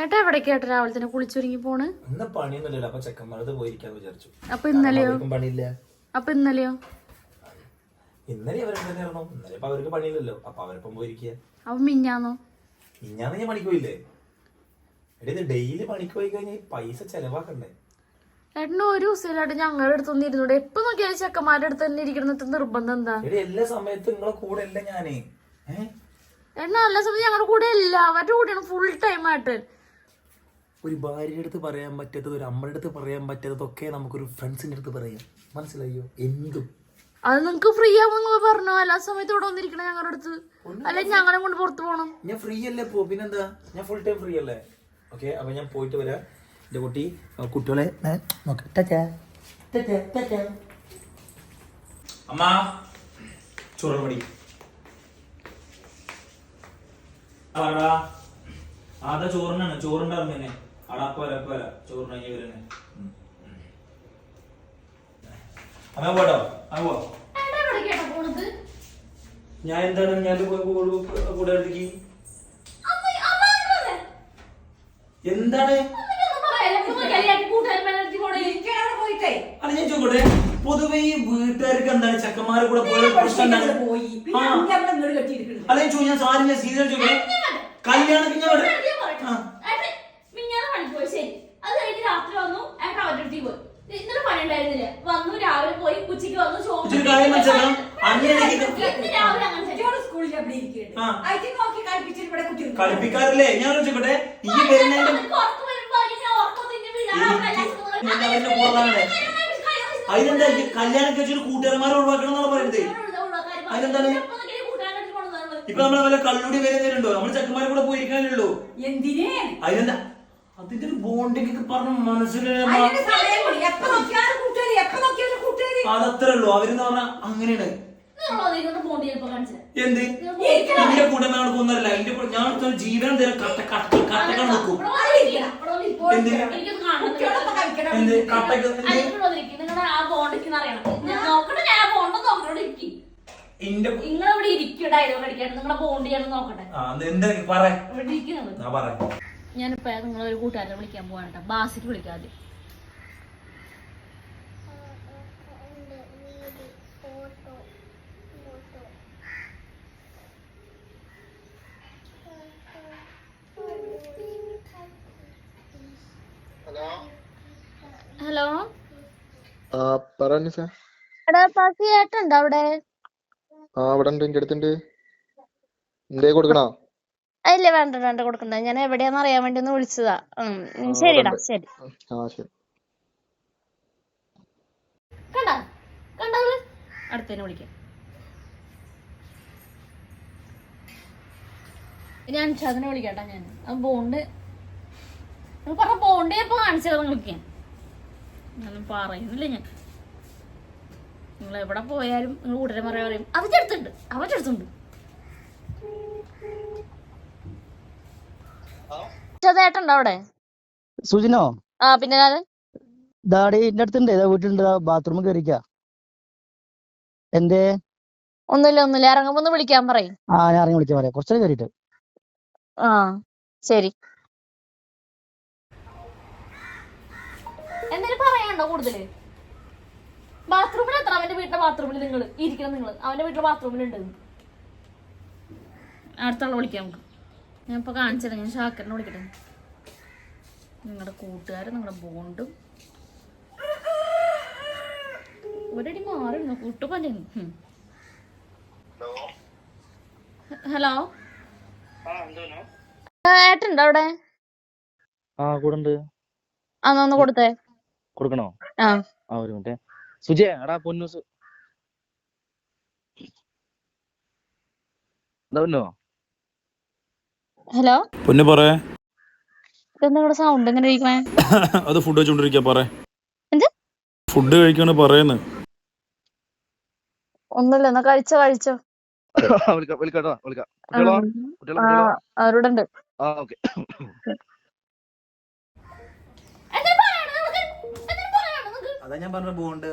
ഏട്ടാ എവിടേക്ക് ഏട്ടാ രാവിലെ തന്നെ കുളിച്ചൊരുങ്ങി പോണ്? ഇന്ന് പണിയൊന്നുമില്ലല്ലോ അപ്പൊ ചെക്കന്മാരത് പോയിരിക്കാന്ന് വിചാരിച്ചു. അപ്പൊ ഇന്നലെയോ? പണിയില്ല. അപ്പൊ ഇന്നലെയോ? ഇന്നലെ അവരെന്തായിരുന്നു ഇന്നലെ ഇപ്പൊ അവർക്ക് പണിയില്ലല്ലോ. അപ്പൊ അവരിപ്പം പോയിരിക്കുക അപ്പൊ മിഞ്ഞാന്നോ? മിഞ്ഞാന്ന് ഞാൻ പണിക്ക് പോയില്ലേ? എടി ഡെയിലി പണിക്ക് പോയി കഴിഞ്ഞാൽ പൈസ ചെലവാക്കണ്ടേ? ഏട്ടന് ഒരു ദിവസമായിട്ട് ഞങ്ങളുടെ അടുത്തൊന്നും ഇരുന്നൂടെ. എപ്പൊ നോക്കിയാലും ചെക്കന്മാരുടെ അടുത്ത് തന്നെ ഇരിക്കണം നിർബന്ധം എന്താ? എല്ലാ സമയത്തും നിങ്ങളെ കൂടെ അല്ല ഞാനേ. ഏട്ടൻ നല്ല സമയത്ത് ഞങ്ങളുടെ കൂടെ എല്ലാവരുടെ കൂടെയാണ് ഫുൾ ടൈം ആയിട്ട് ഒരു ഭാര്യയുടെ അടുത്ത് പറയാൻ പറ്റാത്തത് ഒരു അമ്മയുടെ അടുത്ത് പറയാൻ പറ്റാത്തതൊക്കെ നമുക്കൊരു ഫ്രണ്ട്സിന്റെ അടുത്ത് പറയാം. മനസ്സിലായോ? എന്തും. അത് നിങ്ങക്ക് ഫ്രീ ആവുമ്പോ നിങ്ങൾ പറഞ്ഞോ എല്ലാ സമയത്ത് ഇവിടെ വന്നിരിക്കണം ഞങ്ങളുടെ അടുത്ത്. അല്ലെ ഞങ്ങളെ കൊണ്ട് പുറത്തു പോകണം ഞാൻ ഫ്രീ അല്ലേ പോ പിന്നെന്താ? ഞാൻ ഫുൾ ടൈം ഫ്രീ അല്ലേ? ഓക്കെ അപ്പൊ ഞാൻ പോയിട്ട് വരാം. എന്റെ കുട്ടി കുട്ടികളെ. അമ്മ ചോറ് മടി ആടാ ആദ്യ ചോറിനാണ് ചോറുണ്ടാവും തന്നെ വരാം അപ്പൊ വരാം ചോറിനായി വരുന്നേ. അമ്മ പോട്ടോ അമ്മ പോ. ഞാൻ എന്താണ് ഞാൻ കൂടെ അടുത്തേക്ക് എന്താണ്? അല്ല ഞാൻ ചോദിക്കട്ടെ? പൊതുവെ ഈ വീട്ടുകാർക്ക് എന്താണ് ചെക്കന്മാരെ കൂടെ പോയ. പ്രശ്നം. അല്ല ഞാൻ ചോദിച്ചു ഞാൻ സാരി സീരിയൽ ചോദിക്കട്ടെ? കല്യാണം പിന്നെ അവിടെ ആ. മിഞ്ഞാന്ന് പണിക്ക് പോയി ശരി അത് കഴിഞ്ഞ് രാത്രി വന്നു ഏട്ടൻ അവരുടെ അടുത്തേക്ക് പോയി ഇന്നലെ പണി ഉണ്ടായിരുന്നില്ല വന്നു രാവിലെ പോയി ഉച്ചയ്ക്ക് വന്നു ചോറ് ഇതൊരു കാര്യം മനസ്സിലാക്കണം അങ്ങനെയാണെങ്കിൽ ഇന്ന് രാവിലെ അങ്ങനെ തന്നെ. ആ. കളിപ്പിക്കാൻ കളിപ്പിക്കാറില്ലേ? ഞാൻ ചോദിക്കട്ടെ ഈ വരുന്നതിന്റെ അതിനെന്താ കല്യാണം കഴിച്ചൊരു കൂട്ടുകാരന്മാരെ ഒഴിവാക്കണം എന്നാണ് പറയുന്നത്. അതിനെന്താണ്? ഇപ്പൊ നമ്മളെ വല്ല കള്ളുടി വരുന്നതിനുണ്ടോ നമ്മൾ ചെക്കന്മാരെ കൂടെ പോയിരിക്കാനുള്ളൂ എന്തിനേ? അതിനെന്താ? അതിന്റെ ഒരു ബോണ്ടിങ് പറഞ്ഞ മനസ്സിന് അതത്രേ ഉള്ളൂ. അവരെന്ന് പറഞ്ഞ അങ്ങനെയാണ്. എന്ത്? എന്റെ കൂടെ ഞാൻ കൊന്നല്ല എന്റെ കൂടെ ഞാൻ ജീവൻ കട്ട കട്ട കട്ടകൾ നിൽക്കും. എന്ത്? കട്ടക്ക് നിങ്ങൾ ആ ബോണ്ടിക്ക് അറിയണം. ഞാൻ ഇരിക്കും. ഡയലോഗ് അടിക്കാൻ. ബോണ്ട് നോക്കട്ടെ. എന്താ? ഇവിടെ ഇരിക്കുന്നത് നിങ്ങളൊരു കൂട്ടുകാരനെ വിളിക്കാൻ പോവാണ് ബാസിക്ക് വിളിക്കാതെ ഹലോ? ആ പറഞ്ഞു നിസ. എടാ പാക്കി ഏട്ടുണ്ടോ അവിടെ? ആ അവിടെ ഉണ്ട് എന്റെ അടുത്തുണ്ട്. എന്തേ കൊടുക്കണോ? ഇല്ല വേണ്ട വേണ്ട കൊടുക്കണ്ട. ഞാൻ എവിടെയാന്ന് അറിയാൻ വേണ്ടി ഒന്ന് വിളിച്ചതാ. ശരിടാ ശരി. ആ ശരി. കണ്ടോ? കണ്ടത് അടുത്തന്നെ വിളിക്കാം. ഇനി അഞ്ചാദിനെ വിളിക്കട്ടാ ഞാൻ. ആ ബോണ്ട് നിങ്ങൾ പറഞ്ഞ പോണ്ടേ ഇപ്പൊ കാണിച്ചത് നിങ്ങൾക്ക്. ഞാൻ ഞാനും പറയുന്നില്ല ഞാൻ. നിങ്ങൾ എവിടെ പോയാലും നിങ്ങൾ കൂട്ടരന്മാരെ പറയും അവരുടെ അടുത്തുണ്ട് അവരുടെ അടുത്തുണ്ട്. ഏട്ടുണ്ടോ അവിടെ? സുജിനോ? ആ പിന്നെ ഞാൻ. ദാടി എന്റെ അടുത്തുണ്ട് ഇതാ വീട്ടിലുണ്ട് ബാത്റൂമിൽ കയറിക്ക എന്തേ? ഒന്നുമില്ല ഒന്നുമില്ല. ഇറങ്ങുമ്പോ ഒന്ന് വിളിക്കാൻ പറയും. ആ ഞാൻ ഇറങ്ങി വിളിക്കാൻ പറയാം. കുറച്ചേരം കയറിയിട്ട് ആ ശരി. പറയാനുണ്ടോ കൂടുതൽ? ബാത്റൂമിൽ എത്ര? അവന്റെ വീട്ടിലെ ബാത്റൂമിൽ നിങ്ങൾ ഇരിക്കണം നിങ്ങൾ അവന്റെ വീട്ടിലെ ബാത്റൂമിലുണ്ട് അടുത്തുള്ള വിളിക്കാം നമുക്ക്. ഞാൻ ഇപ്പൊ കാണിച്ചിരുന്നു ഞാൻ ഷാക്കറിനെ വിളിക്കട്ടെ. നിങ്ങളുടെ കൂട്ടുകാരും നിങ്ങളുടെ ബോണ്ടും. ഒരടി മാറിയിരുന്നു കൂട്ടുപഞ്ഞു ഹലോ? ആ, ഏട്ടുണ്ടോ അവിടെ? ആ ഉണ്ട് കൊടുത്തേ. കൊടുക്കണോ? ആ. ഒരു മിനിറ്റ്. സുജയ എടാ പൊന്നു സു എന്താ പൊന്നോ? ഹലോ? പൊന്നു പറ. സൗണ്ട് എങ്ങനെ ഇരിക്കണേ അത് ഫുഡ് വെച്ചോണ്ടിരിക്കാ പറ. എന്ത്? ഫുഡ് കഴിക്കാണ് പറയുന്നത് ഒന്നുമില്ല എന്നാ കഴിച്ചോ കഴിച്ചോ. വിളിക്കാം വിളിക്കാട്ടോ വിളിക്കാം. കുട്ടികളോ? ആ കുട്ടികളോ ഉണ്ട് ആ ഓക്കെ. അതാ ഞാൻ പറഞ്ഞ ബോണ്ട്